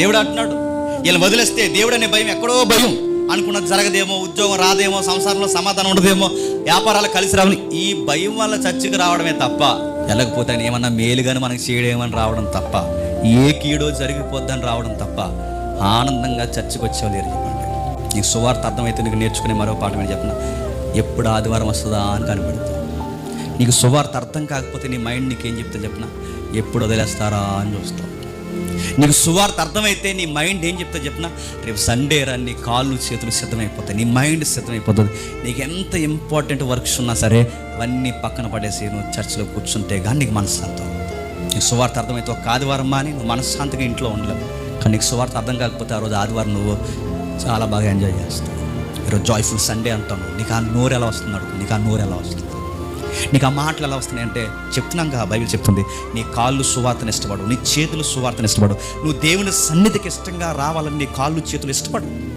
దేవుడు అంటున్నాడు. వీళ్ళని వదిలేస్తే దేవుడు అనే భయం ఎక్కడో భయం. అనుకున్నది జరగదేమో ఉద్యోగం రాదేమో సంసారంలో సమాధానం ఉండదేమో వ్యాపారాలు కలిసి రావని. ఈ భయం వల్ల చర్చికి రావడమే తప్ప వెళ్ళకపోతే ఆయన ఏమన్నా మేలుగాని మనకి చేయడేమని రావడం తప్ప ఏ కీడో జరిగిపోద్దని రావడం తప్ప ఆనందంగా చర్చికి వచ్చేవాళ్ళు లేరు. చెప్పండి నీకు సువార్త అర్థమైతే నీకు నేర్చుకునే మరో పాఠం ఏంటి చెప్పిన ఎప్పుడు ఆదివారం వస్తుందా అని కనిపెడుతుంది. నీకు సువార్త అర్థం కాకపోతే నీ మైండ్ నీకేం చెప్తా చెప్పిన ఎప్పుడు వదిలేస్తారా అని చూస్తావు. నీకు సువార్త అర్థమైతే నీ మైండ్ ఏం చెప్తా చెప్పిన? రేపు సండే రా నీ కాళ్ళు చేతులు సిద్ధమైపోతాయి నీ మైండ్ సిద్ధమైపోతుంది. నీకు ఎంత ఇంపార్టెంట్ వర్క్స్ ఉన్నా సరే అవన్నీ పక్కన పడేసి నువ్వు చర్చిలో కూర్చుంటే కానీ నీకు మనశ్శాంతం నీకు సువార్త అర్థమైతే ఒక ఆదివారం మాని నువ్వు మనశ్శాంతిగా ఇంట్లో ఉండలేవు. కానీ నీకు సువార్త అర్థం కాకపోతే ఆ రోజు ఆదివారం నువ్వు చాలా బాగా ఎంజాయ్ చేస్తావు. ఈరోజు జాయ్ఫుల్ సండే అంటాను. నీకు ఆ నోరు ఎలా వస్తుంది నీకు ఆ నోరు ఎలా వస్తుంది? నీకు ఆ మాటలు ఎలా వస్తున్నాయి అంటే చెప్తున్నాక బైబిల్ చెప్తుంది. నీ కాళ్ళు సువార్తను ఇష్టపడు నీ చేతులు సువార్తను ఇష్టపడు నువ్వు దేవుని సన్నిధికి ఇష్టంగా రావాలని నీ కాళ్ళు చేతులు ఇష్టపడు